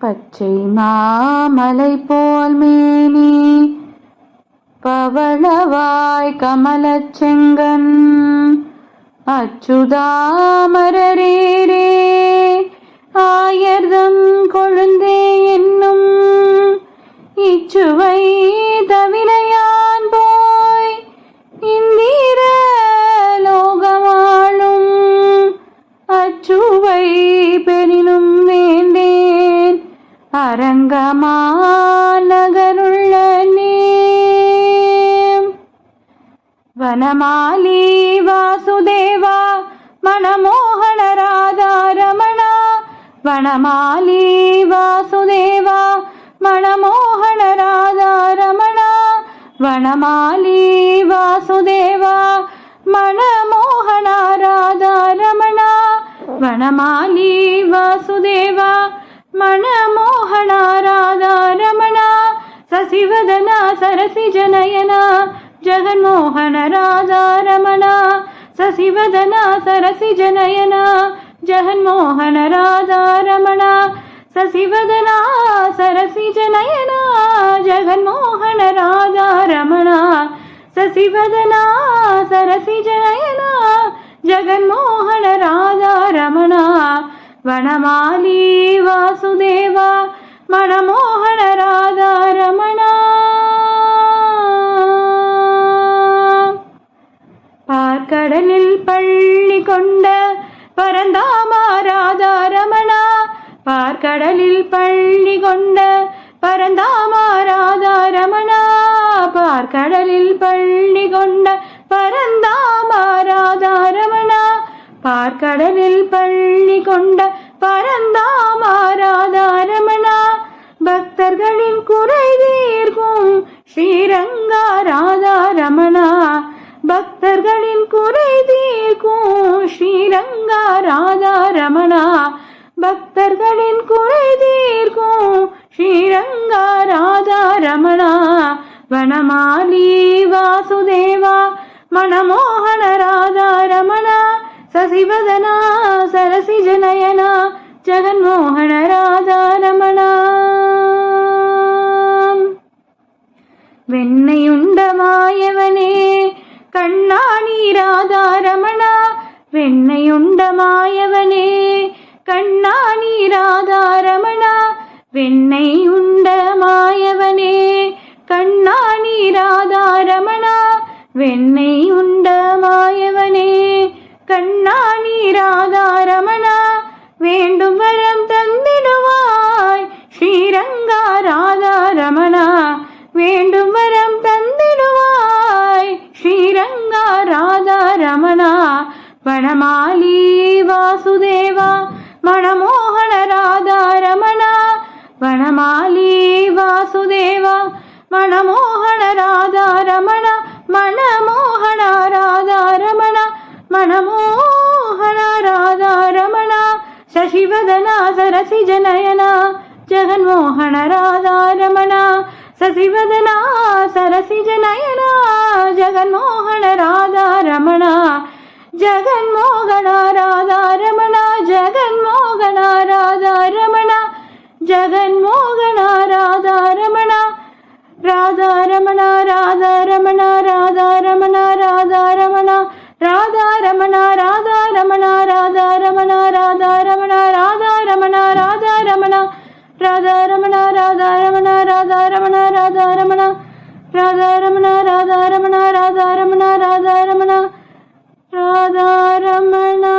பச்சை மாமலை போல் மேனி பவளவாய் கமலச் செங்கன் அச்சுதாமரரேரே ஆயர்தம் கொழுந்தே என்னும் இச்சுவை തരംഗമാനകരുള്ളനേ വനമാലി വാസുദേവ മനമോഹന രാധാരമണ. വനമാലി വാസുദേവ മനമോഹന രാധാരമണ. വനമാലി വാസുദേവ മനമോഹന രാധാരമണ. വനമാലി വാസുദേവ മനമോ ரமணா ராதா ரமணா சசிவதனா சரசி ஜனயனா ஜெகன்மோகன ராதா ரமணா சசிவதனா சரசி ஜனயனா ஜெகன்மோகன ராதா ரமணா சசிவதனா சரசி ஜனயனா ஜெகன்மோகன ராதா ரமணா சசிவதனா சரசி ஜனயனா ஜெகன்மோகன ராதா ரமணா वनमाली वासुदेवा மனமோகன ராதா ரமணா. பார்க்கடலில் பள்ளி கொண்ட பரந்தாமா ராதா ரமணா. பார்க்கடலில் பள்ளி கொண்ட பரந்தாமா ராதா ரமணா. பார்க்கடலில் பள்ளி கொண்ட பரந்தாமா ராதா ரமணா. பார்க்கடலில் பள்ளி கொண்ட பரந்தாமா ராதா ரமணா. రమణ వనమాలి వాసుదేవ మనమోహన రాధా రమణ సశివదన సరసి జనయన జగన్మోహన రాధా రమణ. വെണ്ണയുണ്ടമായവനെ കണ്ണാണീരാധാരമണ വെണ്ണയുണ്ടമായവനെ കണ്ണാണീരാധാരമണ வெண்ணை உண்ட மாயவனே கண்ணா நீராதா ரமணா வெண்ணை உண்ட மாயவனே கண்ணா நீராதா ரமணா வேண்டும் வரம் தந்திடுவாய் ஸ்ரீரங்கா ராதா ரமணா வேண்டும் வரம் தந்திடுவாய் ஸ்ரீரங்கா ராதா ரமணா வனமாலி வாசுதேவா மனமோகன మనమోహణ రాధా రమణ మనమోహణ రాధా రమణ మనమోహణ రాధా రమణ శశివదన సరసి జనయన జగన్మోహణ రాధా రమణ శశివదన సరసి జనయన జగన్మోహణ రాధా రమణ ராதா ரமண ராதா ரமண ராதா ரமண ராதா ரமண ராதா ரமண ராதா ரமணா